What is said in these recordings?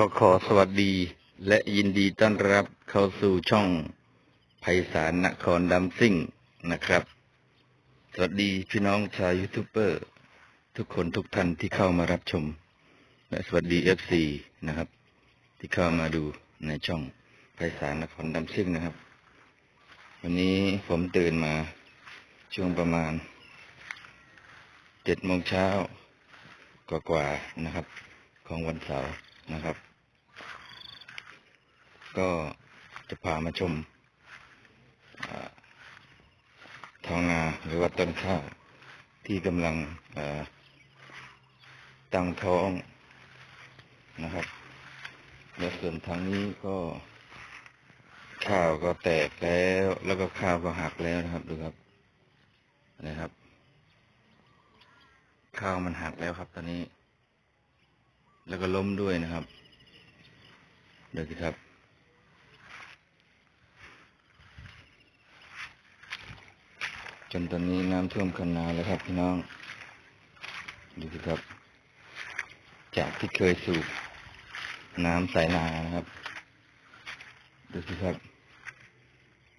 ก็ขอสวัสดีและยินดีต้อนรับเข้าสู่ช่องไพศาลนครดำซิ่งนะครับ สวัสดีพี่น้องชาวยูทูบเบอร์ ทุกคนทุกท่านที่เข้ามารับชม และสวัสดีเอฟซีนะครับ ที่เข้ามาดูในช่องไพศาลนครดำซิ่งนะครับ วันนี้ผมตื่นมาช่วงประมาณเจ็ดโมงเช้ากว่าๆนะครับ ของวันเสาร์นะครับ ก็จะพามาชมอ่าท้องนาหรือว่าต้นข้าวที่กำลังตั้งท้องนะครับ และส่วนทางนี้ก็ ข้าวก็แตกแล้ว แล้วก็ข้าวก็หักแล้วนะครับดูครับนะครับ ข้าวมันหักแล้วครับ ตอนนี้ แล้วก็ล้มด้วยนะครับดี๋ยวสิครับ จนตอนนี้น้ำท่วมคันนาแล้วครับพี่น้อง ดูสิครับ จากที่เคยสูบน้ำใส่นานะครับ ดูสิครับ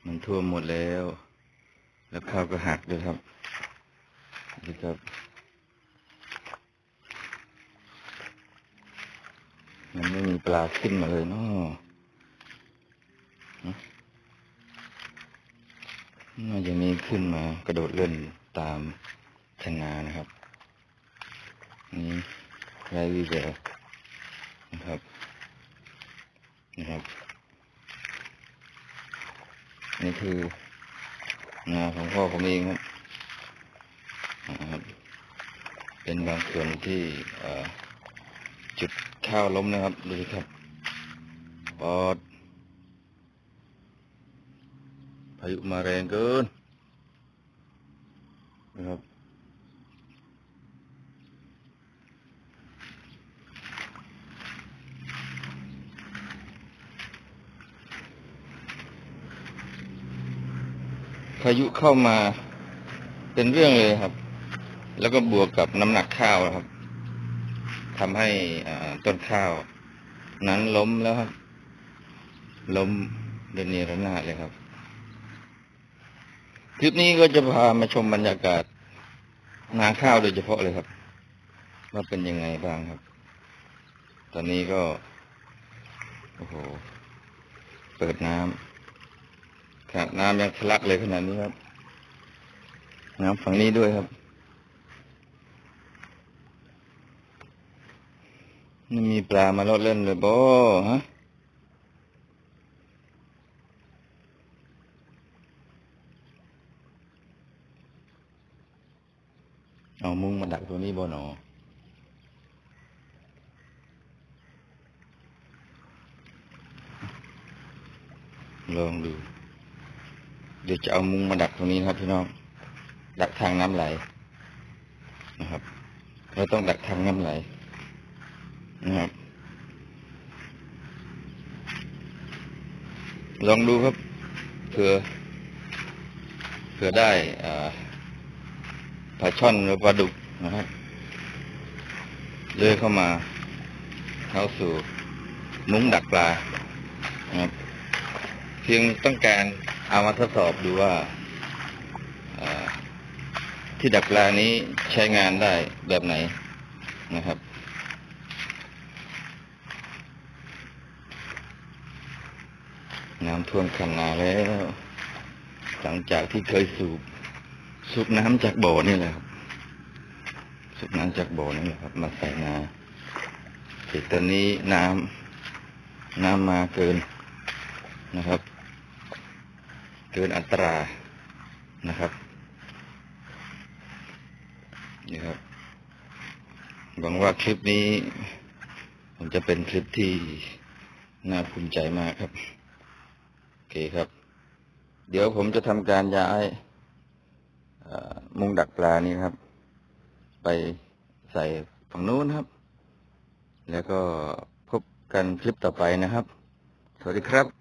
มันท่วมหมดแล้ว แล้วข้าวก็หักด้วยครับดูสิครับมันไม่มีปลาขึ้นมาเลยเนาะ น่าจะมีขึ้นมากระโดดเล่นตามคันานะครับ นี่ไรวีแววนะครับนะครับ นี่คือนาของพ่อผมเองครับนะครับ เป็นบางส่วนที่จุดข้าวล้มนะครับดูสิครับปอดพายุมาแรงเกินนะครับพายุเข้ามาเป็นเรื่องเลยครับ แล้วก็บวกกับน้ำหนักข้าวนะครับทำให้ต้นข้าว นั้นล้มแล้วครับ ล้มเดนเนรนาดเลยครับ คลิปนี้ก็จะพามาชมบรรยากาศนาข้าวโดยเฉพาะเลยครับ ว่าเป็นยังไงบ้างครับ ตอนนี้ก็ โอ้โห เปิดน้ำครับน้ำยังทะลักเลยขนาดนี้ครับ น้ำฝั่งนี้ด้วยครับไม่มีปลามาลดเล่นเลยบ่ฮะ เอามุ้งมาดักตัวนี้บ่หนอลองดู เดี๋ยวจะเอามุ้งมาดักตรงนี้ครับพี่น้อง ดักทางน้ำไหลนะครับ เราต้องดักทางน้ำไหลนะครับ ลองดูครับ เผื่อ เผื่อได้อ่า ปลาช่อนหรือปลาดุกนะครับเลื่อยเข้ามาเข้าสู่มุ้งดักปลานะครับเพียงต้องการเอามาทดสอบดูว่าอ่าที่ดักปลานี้ใช้งานได้แบบไหนนะครับ น้ำท่วมคันนาแล้ว หลังจากที่เคยสูบ สูบน้ำจากบ่อนี่แหละครับสูบน้ำจากบ่อนี่แหละครับ มาใส่นาแต่ตอนนี้น้ำน้ำมาเกินนะครับ เกินอัตรานะครับนี่ครับหวังว่าคลิปนี้ผมจะเป็นคลิปที่น่าภูมิใจมากครับ โอเคครับ เดี๋ยวผมจะทำการย้าย มุงดักปลานี้ครับ ไปใส่ฝั่งนู้นครับ แล้วก็พบกันคลิปต่อไปนะครับ สวัสดีครับ